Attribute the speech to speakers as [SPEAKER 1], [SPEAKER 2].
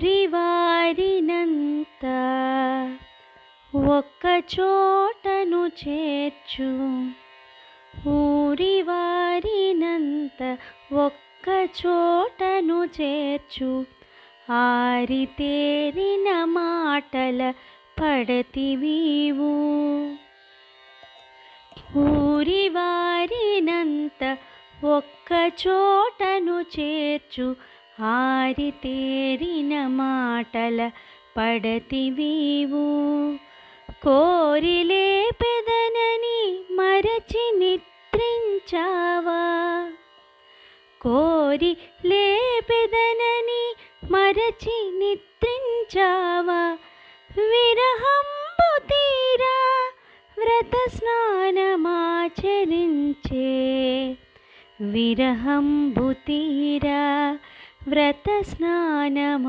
[SPEAKER 1] గురివారినంత ఒక్క చోటను చేర్చు. ఊరివారినంత ఒక్క చోటను చేర్చు. ఆరితేరిన మాటల పడతివీవు ఊరివారినంత ఒక్క చోటను చేర్చు. ఆరితేరిన మాటల పడతివీవు. కోరిలే పెదనని మరచి నిద్రించావా. కోరి లేపెదనని మరచి నిద్రించావా. విరహంబు తీరా వ్రత స్నానమాచరించే. విరహంబు తీరా వ్రత స్నానమాచరించే